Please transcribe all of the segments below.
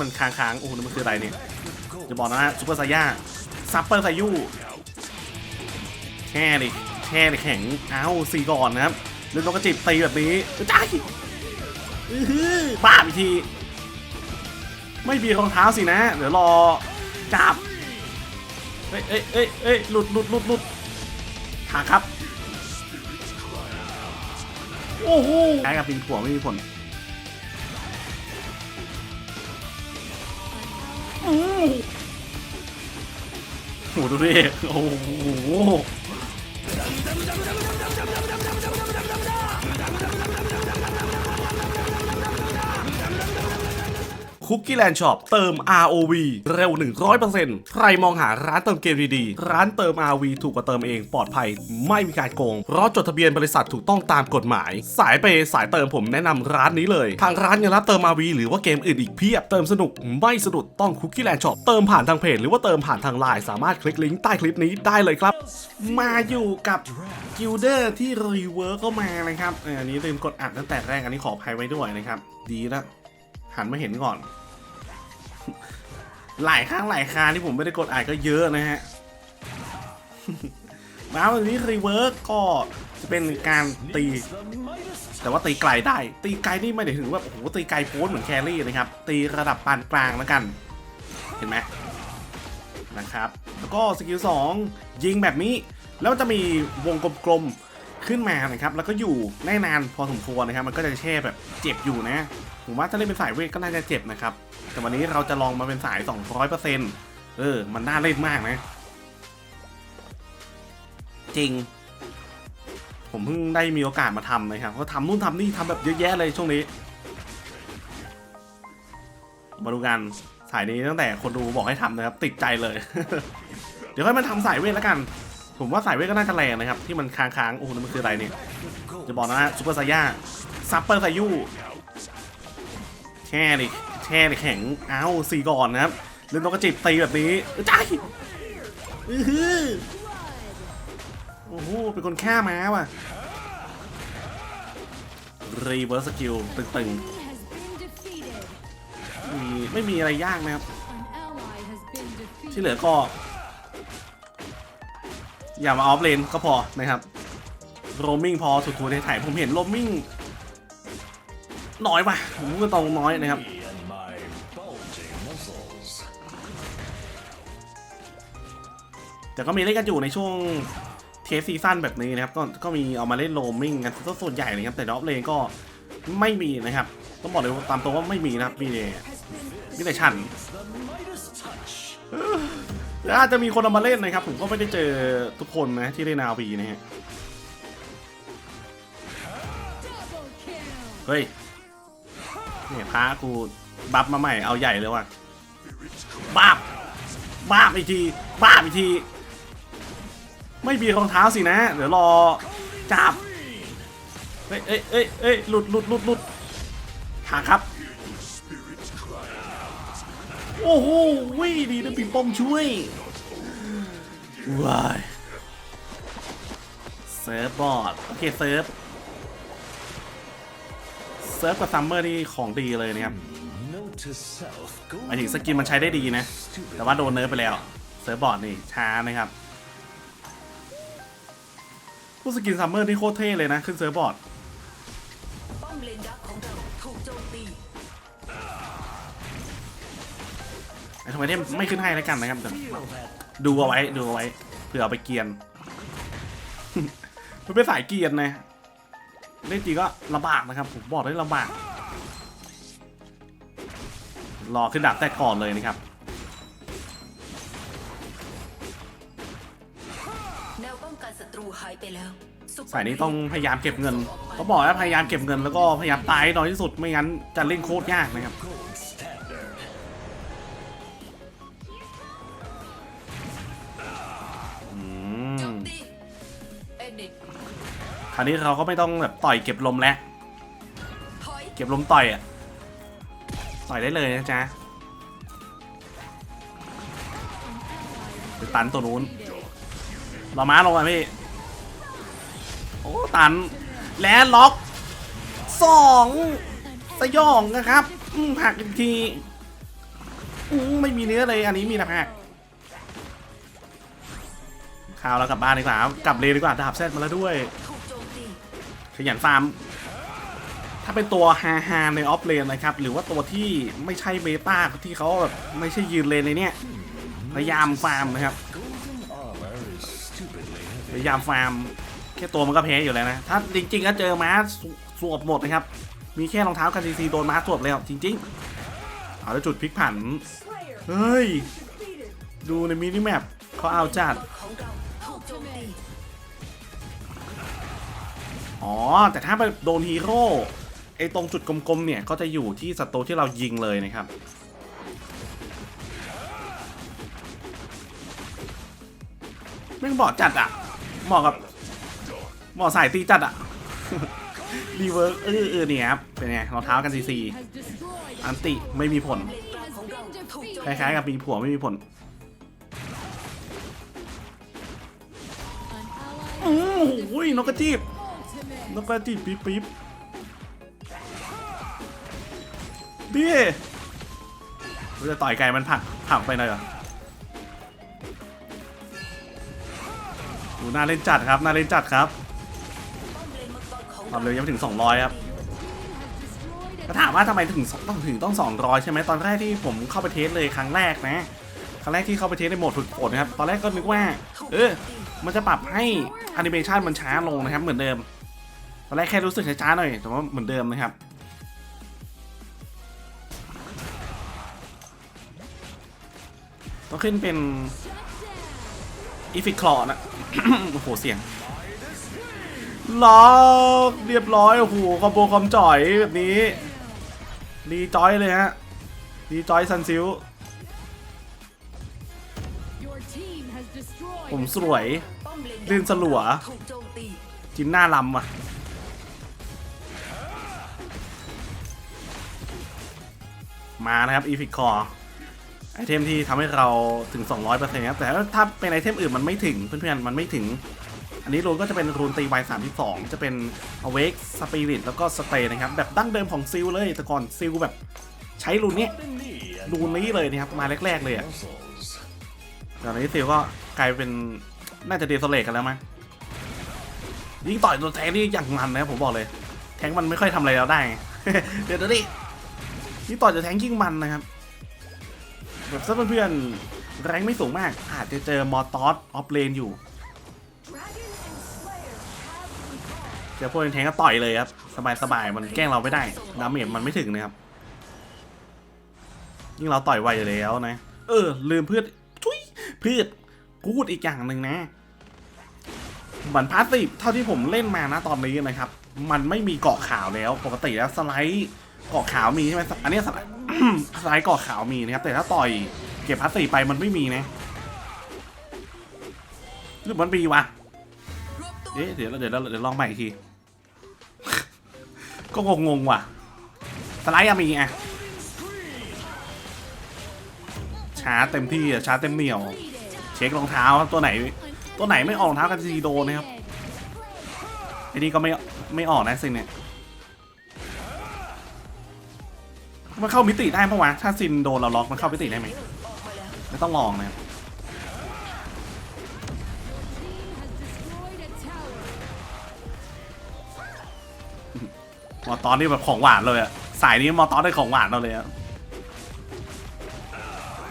มันค้างๆโอ้โหนี่มันคืออะไรเนี่ยจะบอกนะฮะซูเปอร์ไซย่าซัปเปอร์ไซยูแช่ดิแช่ดิแข็งอ้าวสี่ก่อนนะครับเล่นนกกระจิบตีแบบนี้จ้ายอื้อหือบ้าอีกที ไม่มีรองเท้าสินะ เดี๋ยวรอจับเอ้ยเอ้ยเอ้ยเอ้ยหลุดหลุดหลุดหลุดขาครับ โอ้โหใช้กับปิงผัวไม่มีผล โอ้โหดูดิโอ้โห คุกกี้แลนด์ช็อปเติม ROV เร็ว 100%ใครมองหาร้านเติมเกมดีๆ ร้านเติม ROV ถูกกว่าเติมเองปลอดภัย ไม่มีการโกง เพราะจดทะเบียนบริษัทถูกต้องตามกฎหมาย สายเปย์สายเติมผมแนะนำร้านนี้เลย ทางร้านยังรับเติม ROV หรือว่าเกมอื่นอีกเพียบ เติมสนุกไม่สะดุดต้องคุกกี้แลนด์ช็อปเติมผ่านทางเพจหรือว่าเติมผ่านทางไลน์สามารถคลิกลิงก์ใต้คลิปนี้ได้เลยครับ มาอยู่กับกิลเดอร์ที่รีเวิร์กก็มานะครับอันนี้ลืมกดอัดตั้งแต่แรกอันนี้ขออภัยไว้ด้วยนะครับ ดีนะหันมาเห็นก่อน หลายครั้งหลายคราที่ผมไม่ได้กดอ่านก็เยอะนะฮะ มาวันนี้รีเวิร์กก็จะเป็นการตี แต่ว่าตีไกลได้ ตีไกลนี่ไม่ได้ถึงว่าโอ้โหตีไกลโพ้นเหมือนแครี่นะครับ ตีระดับปานกลางแล้วกัน เห็นไหมนะครับ แล้วก็สกิล2ยิงแบบนี้ แล้วจะมีวงกลมๆ ขึ้นมานะครับแล้วก็อยู่ได้นานพอสมควรนะครับ มันก็จะแช่แบบเจ็บอยู่นะ ผมว่าถ้าเล่นเป็นสายเวทก็น่าจะเจ็บนะครับ แต่วันนี้เราจะลองมาเป็นสาย 200%เออ มันน่าเล่นมากนะ จริง ผมเพิ่งได้มีโอกาสมาทำนะครับก็ทำนู่นทำนี่ทำแบบเยอะแยะเลยช่วงนี้ มาดูกันสายนี้ตั้งแต่คนดูบอกให้ทำนะครับ ติดใจเลย เดี๋ยวค่อยมาทำสายเวทแล้วกัน ผมว่าสายเวทก็น่าจะแรงนะครับ ที่มันค้างๆโอ้โหนี่มันคืออะไรเนี่ยจะบอกนะฮะซูเปอร์ไซย่าซัปเปอร์ไซยูแช่ดิแช่ดิแข็งอ้าวสี่ก่อนนะครับเล่นนกกระจิบตีแบบนี้จ้ายอื้อหือโอ้โหเป็นคนฆ่าม้าว่ะรีเวิร์สสกิลตึง has been defeated. ๆมีไม่มีอะไรยากนะครับ ที่เหลือก็ อย่ามาออฟเลนก็พอนะครับโรมมิ่งพอถูกๆในถ่ายผมเห็นโรมมิ่งน้อยปะผมก็ตรงน้อยนะครับแต่ก็มีเล่นกันอยู่ในช่วงเทสซีซั่นแบบนี้นะครับก็ก็มีเอามาเล่นโรมมิ่งกันส่วนใหญ่เลยครับแต่ดอฟเลนก็ไม่มีนะครับ ต้องบอกเลยตามตัวว่าไม่มีนะครับมีแต่มีแต่ฉัน แล้วอาจจะมีคนเอามาเล่นนะครับ ผมก็ไม่ได้เจอทุกคนนะที่เล่นาวีนะฮะเฮ้ยเนี่ยพระกูบัฟมาใหม่เอาใหญ่เลยว่ะบ้าบบ้าบอีกทีบ้าบอีกที ไม่มีรองเท้าสินะ เดี๋ยวรอจับเอ้ยเอ้ยเอ้ยเอ้หลุดหลุดหลุดหลุดขาครับ โอ้โหวิ่ดีนะปีป้อมช่วยว้ายเซิร์ฟบอร์ด โอเคเซิร์ฟ เซิร์ฟกับซัมเมอร์นี่ของดีเลยนะครับหมายถึงสกินมันใช้ได้ดีนะ แต่ว่าโดนเนิร์ฟไปแล้ว เซิร์ฟบอร์ดนี่ช้านะครับผู้สกินซัมเมอร์นี่โคตรเท่เลยนะ ขึ้นเซิร์ฟบอร์ด ทำไมเทมไม่ขึ้นให้แล้วกันนะครับแต่ feel that ดูเอาไว้ดูเอาไว้เผื่อเอาไปเกียนมันเป็นสายเกียนนะเล่นจริงก็ลำบากนะครับผมบอกได้ลำบาก รอขึ้นดาบแต่ก่อนเลยนะครับแนวป้องกันศัตรูหายไปแล้วซุปเปร์สายนี้ต้องพยายามเก็บเงินต้องบอกว่าพยายามเก็บเงินแล้วก็พยายามตายให้น้อยที่สุดไม่งั้นจะเล่นโคตรยากนะครับาวนี้เราก็ไม่ต้องแบบต่อยเก็บลมแล้วถอยเก็บลมต่อยอะ ต่อยได้เลยนะจ๊ะไปตันตัวนู้น Defeated. เราม้าลงมาพี่ โอ้ตัน และล็อกสองสยองนะครับอืมผลักอีกทีอื้อไม่มีเนื้อเลยอันนี้มีนะฮะข่าวเรากลับบ้านดีกว่าครับกลับเลยดีกว่าดาบแซดมาแล้วด้วยถูกโจมตีข ยันฟาร์ม ถ้าเป็นตัวฮาฮาในออฟเลนนะครับ หรือว่าตัวที่ไม่ใช่เบต้าที่เขาแบบไม่ใช่ยืนเลนในเนี้ยพยายามฟาร์มนะครับ พยายามฟาร์ม แค่ตัวมันก็แพ้อยู่แล้วนะ ถ้าจริงๆก็เจอม้าสสวบหมดนะครับ มีแค่รองเท้ากันซีซีโดนม้าสวบแล้วจริง ๆ เอาแล้วจุดพลิกผัน เฮ้ย ดูในมินิแมปเขาเอาจัด อ๋อ แต่ถ้าไปโดนฮีโร่ไอ้ตรงจุดกลมๆเนี่ย ก็จะอยู่ที่ศัตรูที่เรายิงเลยนะครับ แม่งเหมาะจัดอะ เหมาะกับ เหมาะสายตีจัดอะ รีเวิร์กเออเออเนี่ยครับ เป็นไงรองเท้ากันซีซี อันติไม่มีผลเลนกลางของเราถูกโจมคล้ายๆกับมีผัวไม่มีผลอือโอ้ยนกกระจีบ ultimate. นกกระจีบปิ๊บปิ๊บดิเราจะต่อยไก่มันผักผักไปหน่อยเหรอโอ้น่าเล่นจัดครับน่าเล่นจัดครับป้อมเลนมังกรของความเร็วยังไม่ถึง 200 ครับก็ถามว่าทำไมถึงต้องถึงต้อง 200 ใช่ไหมตอนแรกที่ผมเข้าไปเทสเลยครั้งแรกนะ ครั้งแรกที่เข้าไปเทสในโหมดฝึกฝนนะครับ ตอนแรกก็นึกว่า เออ มันจะปรับให้แอนิเมชันมันช้าลงนะครับเหมือนเดิม ตอนแรกแค่รู้สึกช้าๆหน่อย แต่ว่าเหมือนเดิมนะครับ ต้องขึ้นเป็นอีฟิกคลอนะ โอ้โห เสียงล็อกเรียบร้อย โอ้โห คอมโบคอมจ่อยแบบนี้รีจอยเลยฮะรีจอยซันซิลผมสวยลื่นสลัวถูกโจมตีจินหน้าลำอะ มานะครับอีฟิกคอไอเทมที่ทำให้เราถึง 200%ครับแต่ถ้าเป็นไอเทมอื่นมันไม่ถึงเพื่อนๆมันไม่ถึง อันนี้รูนก็จะเป็นรูนตีไว32จะเป็น Awake Spirit แล้วก็ Stay นะครับแบบดั้งเดิมของซิลเลยแต่ก่อนซิลแบบใช้รูนนี้รูนนี้เลยนะครับมาแรกๆเลยอะตอนนี้ซิลก็กลายเป็นน่าจะเดโซเลกกันแล้วมั้งยิ่งต่อยตัวแทงนี่อย่างมันนะผมบอกเลย แทงมันไม่ค่อยทำอะไรเราได้ เดี๋ยวดิ ยิ่ต่อยตัวแทงยิ่งมันนะครับแบบถ้าเพื่อนๆแรงไม่สูงมาก อาจจะเจอมอร์ตอสออฟเลนอยู่เจอพวกแทงก็ต่อยเลยครับ สบายๆมันแกล้งเราไม่ได้ดาเมจมันไม่ถึงนะครับยิ่งเราต่อยไวอยู่แล้วนะ เออ ลืมพืชทุยพืชพูดอีกอย่างหนึ่งนะมือนพาสซีฟเท่าที่ผมเล่นมานะตอนนี้นะครับ มันไม่มีเกาะขาวแล้ว ปกติแล้วสไลด์ เกาะขาวมีใช่ไหมอันนี้สไลด์สไลด์เกาะขาวมีนะครับ แต่ถ้าต่อยเก็บพาสซีไปมันไม่มีนะหรือมันมีวะเอ๊ะเดี๋ยวเดี๋ยวเดี๋ยวลองใหม่อีกที ก็งงๆว่ะ สไลด์อะมีอะช้าเต็มที่อะช้าเต็มเหนียว เช็ครองเท้าตัวไหน ตัวไหนไม่ออกรองเท้ากันซีโดนะครับไอ้นี่ก็ไม่ไม่ออกนะซิเนี่ย มันเข้ามิติได้ปะวะถ้าซินโดนเราล็อกมันเข้ามิติได้ไหมไม่ต้องลองนะมอตอนนี่แบบของหวานเลยอะสายนี้มอตอนได้ของหวานเราเลยอะ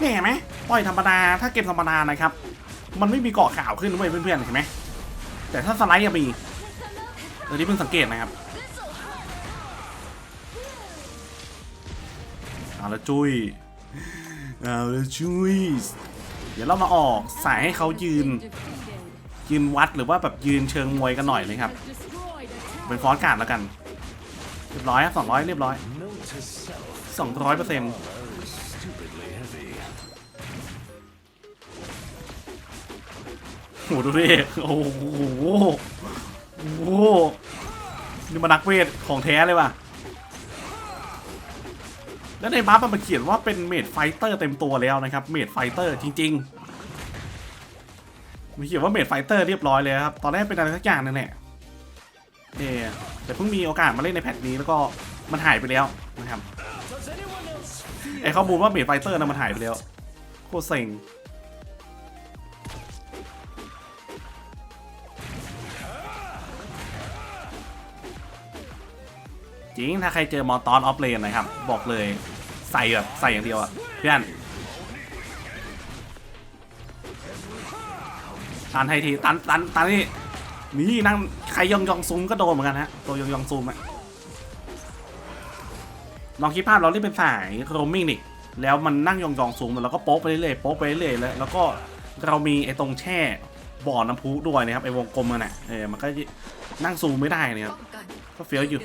นี่เห็นไหมต่อยธรรมดาถ้าเกมธรรมดานะครับ มันไม่มีเกาะขาวขึ้นด้วยเพื่อนๆเห็นไหมแต่ถ้าสไลด์ยังมีเออที่เพิ่งสังเกตนะครับ เอาละจุ้ยเอาละจุ้ยเดี๋ยวเรามาออกสายให้เขายืน ยืนวัดหรือว่าแบบยืนเชิงมวยกันหน่อยเลยครับ เป็นฟอนต์การ์ดแล้วกัน เรียบร้อยครับสองร้อยเรียบร้อยสองร้อยเปอร์เซ็นต์โหดูดิโอ้โหโอ้โหนี่มานักเวทของแท้เลยว่ะ แล้วในบัฟมันเขียนว่าเป็นเมดไฟเตอร์เต็มตัวแล้วนะครับเมดไฟเตอร์จริงๆมันเขียนว่าเมดไฟเตอร์เรียบร้อยเลยครับตอนแรกเป็นอะไรสักอย่างนึงแหละเอแต่เพิ่งมีโอกาสมาเล่นในแพทนี้แล้วก็มันหายไปแล้วนะครับไอข้อมูลว่าเมดไฟเตอร์นะมันหายไปแล้วโคตรเซ็งจริงถ้าใครเจอมอตอนออฟเลนนะครับ บอกเลย ใส่แบบใส่อย่างเดียวอะเพื่อนตันให้ทีตันตันตันนี่นี่นั่งใครยองยองซูมก็โดนเหมือนกันฮะตัวยองยองซูมอะลองคิดภาพเราเล่นเป็นสายโรมมิ่งนี่แล้วมันนั่งยองยองซูมแล้วก็โป๊กไปเรื่อยๆโป๊กไปเรื่อยๆแล้วแล้วก็เรามีไอ้ตรงแช่บ่อน้ำพุด้วยนะครับไอ้วงกลมมันอะเออมันก็นั่งซูมไม่ได้เนี่ยครับก็เฟี้ยวอยู่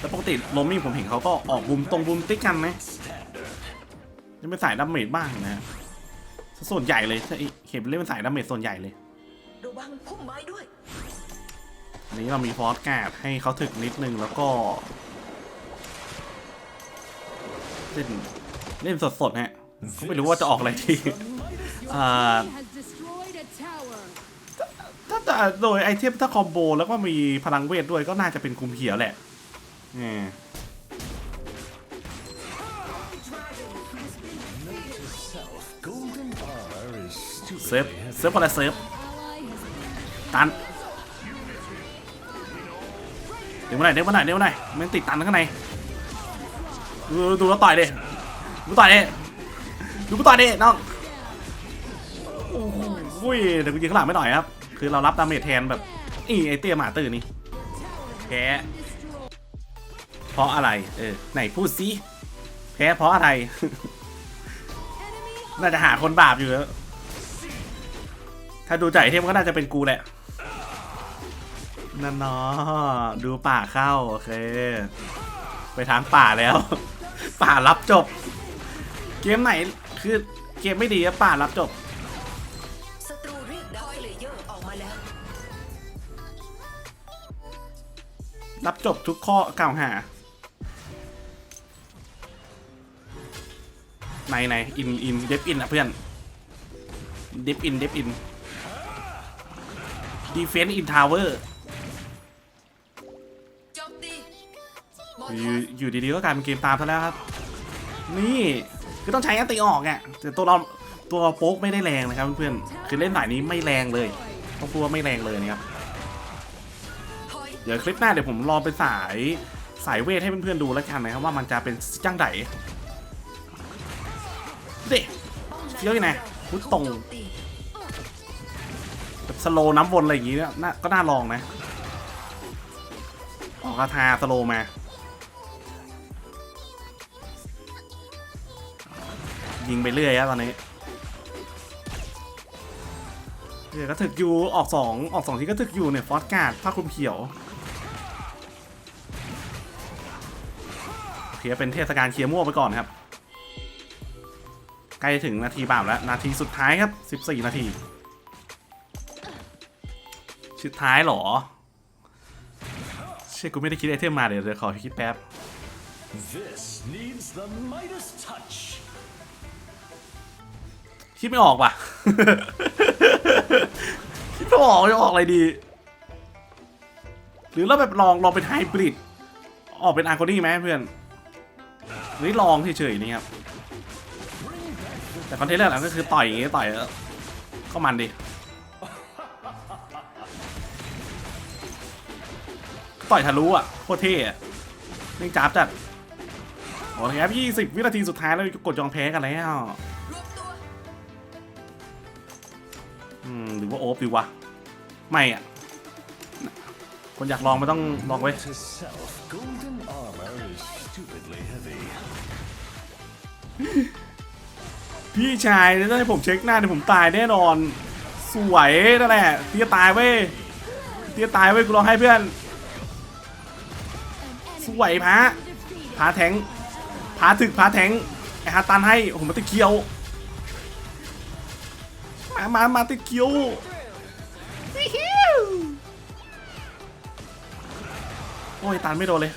แต่ปกติโรมมิ่งผมเห็นเขาก็ออกบุมตรงบุมติ๊กกันนะ Standard. จะเป็นสายดาเมจบ้างนะส่วนใหญ่เลยถ้าไอ้เข็มเล่นเป็นสายดาเมจส่วนใหญ่เลยระวังพุ่มไม้ด้วยอันนี้เรามีฟอสการ์ดให้เขาถึกนิดนึงแล้วก็เล่นเล่นสดๆฮะก็ไม่รู้ว่าจะออกอะไรที่ Your Uh, team has destroyed a tower. ถ้าจะโดยไอเทมถ้าคอมโบแล้วก็มีพลังเวทด้วยก็น่าจะเป็นคุมเขียวแหละ อืม Self. Golden armor is เซฟ stupidly heavy. เซฟคนละเซฟตันเดี๋ยวมาหนเดี๋ยวมาหนเดี๋ยวมาหนมันติดตันข้างในดูดูแล้วต่อยดิดูต่อยดิดูกูต่อยดิน้องโอ้โหอุ้ยเดี๋ยวกูยิงข้างหลังไม่หน่อยครับ คือเรารับดาเมจแทนแบบอีไอเตี้ยหมาตื่นนี่แพ้เพ ราะอะไร เออ ไหนพูดสิแพ้เพราะอะไร น่าจะหาคนบาปอยู่แล้ว ถ้าดูจากไอเทมก็น่าจะเป็นกูแหละ นั่นเนาะดูป่าเข้า โอเค ไปทางป่าแล้ว ป่ารับจบ เกมไหนคือเกมไม่ดีอะป่ารับจบศัตรูเรียกดาวเลเยอร์ออกมาแล้วรับจบทุกข้อกล่าวหา ไหนไหนอินอินเดฟอินอะเพื่อนเดฟอินเดฟอินดีเฟนต์อินทาวเวอร์อยู่อยู่ดีๆก็กลายเป็นเกมตามซะแล้วครับ นี่คือต้องใช้อัติออกอะแต่ตัวเราตัวโป๊กไม่ได้แรงนะครับเพื่อนๆคือเล่นสายนี้ไม่แรงเลยต้องพูดว่าไม่แรงเลยนะครับเดี๋ยวคลิปหน้าเดี๋ยวผมรอเป็นสายสายเวทให้เพื่อนๆดูแล้วกันนะครับว่ามันจะเป็นจังได เด็ป้อมเยวอยู่ไหนพุทธตรงแบบสโลน้ำวนอะไรอย่างงี้เนี่ยน่าก็น่าลองนะ ออกคาทาสโลมา ยิงไปเรื่อยอะตอนนี้เดี๋ยวก็ถึกอยู่ออกสองออกสองที่ก็ถึกอยู่เนี่ยฟอสการ์ดผ้าคลุมเขียวเคลียร์เป็นเทศกาลเคลียร์มั่วไปก่อนครับ ใกล้ถึงนาทีบาปแล้ว นาทีสุดท้ายครับ 14 นาทีสุดท้ายเหรอ เชื่อกูไม่ได้คิดไอเทมมาเดี๋ยวเดี๋ยวขอคิดแป๊บ This needs the Midas touch. คิดไม่ออกว่ะ คิดไม่ออกจะออกอะไรดี หรือเราแบบลองลองเป็นไฮบริด ออกเป็นอาร์โกนี่ไหมเพื่อน หรือลองเฉยๆนี่ครับ แต่คอนเทนต์แรกก็คือต่อยอย่างงี้ต่อยแล้วก็มันดิต่อยทะลุอะโคตรเท่อะนี่จ้าบจัดโอเคครับ20วินาทีสุดท้ายแล้วกดยองแพ้กันแล้วอืมหรือว่าโอ๊บดีวะไม่อะคนอยากลองไม่ต้องลองไว้ พี่ชายถ้าให้ผมเช็คหน้าเนี่ยผมตายแน่นอน สวยนั่นแหละเตี้ยตายเว้ยเตี้ยตายเว้ยกูรองให้เพื่อน สวยพระพาแทงพาถึกพาแทงไอฮาตันให้โอ้โหมาติดเคียวมามามาติดเคียวโอ้ยตันไม่โดนเลย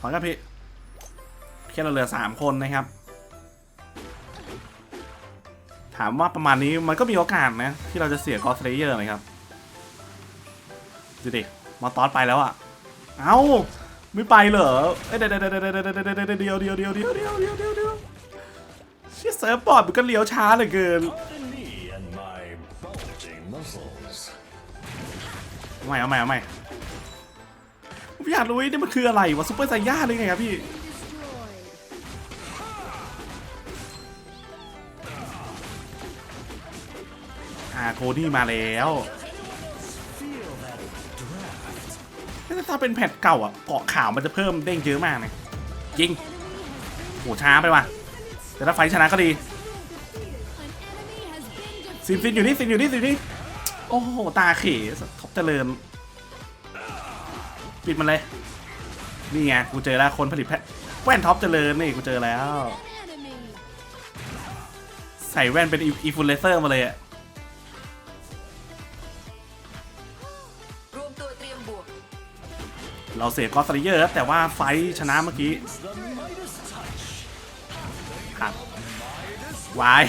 ถอยครับพี่แค่เราเหลือสามคนนะครับ ถามว่าประมาณนี้มันก็มีโอกาสนะ ที่เราจะเสียกอสเลเยอร์นะครับดูดิมอตอสไปแล้วอะ่ะ เอ้า ไม่ไปเหรอเอ้ยเดี๋ยวเดี๋ยวเดี๋ยวเดี๋ยวเดี๋ยวเดี๋ยวเดี๋ยวเดี๋ยวเดี๋ยวเดี๋ยวเดี๋ยวเดี๋ยวเดี๋ยวชี่ยเซิร์ฟบอร์ดมันก็เลี้ยวช้าเหลือเกินเอาใหม่เอาใหม่เอาใหม่ผมอยากรู้นี่มันคืออะไรวะซุปเปอร์ไซย่าหรือไงครับพี่ โคนี่มาแล้วถ้าเป็นแพทเก่าอะเกาะขาวมันจะเพิ่มเด้งเยอะมากเลยยิงโหช้าไปว่ะ แต่ถ้าไฟชนะก็ดี An enemy has been ซินซินอยู่นี่ซินอยู่นี่ซินอยู่นี่โอ้โห ตาเขท็อปเจริญปิดมันเลย นี่ไง กูเจอแล้วคนผลิตแพทแว่นท็อปเจริญนี่กูเจอแล้ว ใส่แว่นเป็นอีฟูลเลเซอร์มาเลยอะ เราเสียกอสเลเยอร์ครับแต่ว่าไฟชนะเมื่อกี้ครับวาย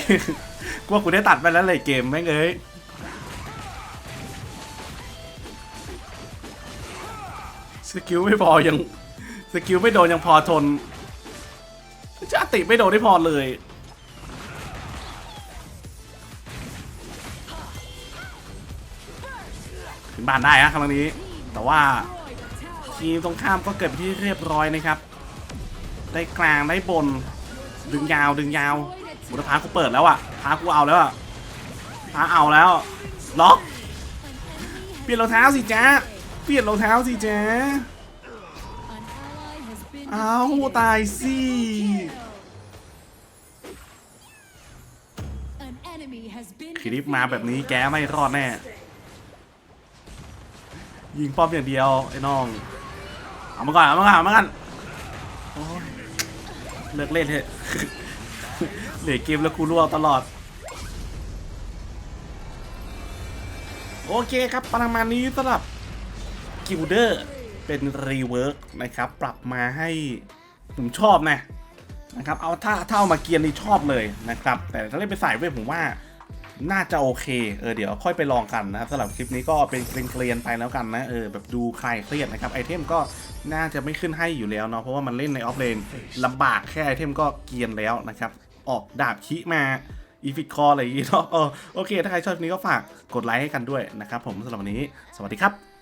กว่ากูได้ตัดไปแล้วเลยเกมแม่งเอ้ยสกิลไม่พอยังสกิลไม่โดนยังพอทนจะติไม่โดนได้พอเลยถึงบ้านได้นะครั้งนี้ แต่ว่า ทีมตรงข้ามก็เกิดไปที่เรียบร้อยนะครับ ได้กลางได้บน ดึงยาวดึงยาวบุรพากูเปิดแล้วอะพากูเอาแล้วอะพาเอาแล้วล็อกเปลี่ยนรองเท้าสิจ๊ะเปลี่ยนรองเท้าสิจ๊ะเอาตายสิคลิปมาแบบนี้แกไม่รอดแน่ ยิงป้อมอย่างเดียว ไอ้น้อง เอามาก่อนเอามาก่อนเอามาก่อนโอ้ยเลิกเล่นเถอะเหลือเกมแล้วกูรั่วตลอด โอเคครับประมาณนี้สำหรับกิลเดอร์เป็นรีเวิร์กนะครับ ปรับมาให้ผมชอบนะนะครับ เอาถ้าถ้าเอามาเกียร์นี่ชอบเลยนะครับ แต่ถ้าเล่นไปใส่เว้ผมว่า น่าจะโอเคเออเดี๋ยวค่อยไปลองกันนะครับสำหรับคลิปนี้ก็เป็นเกรียนๆไปแล้วกันนะเออแบบดูคลายเครียดนะครับไอเทมก็น่าจะไม่ขึ้นให้อยู่แล้วเนาะเพราะว่ามันเล่นในออฟเลนลำบากแค่ไอเทมก็เกียนแล้วนะครับออกดาบคิมาอีฟิตคออะไรอย่างงี้เนาะโอเค ถ้าใครชอบคลิปนี้ก็ฝากกดไลค์ให้กันด้วยนะครับผมสำหรับวันนี้ สวัสดีครับ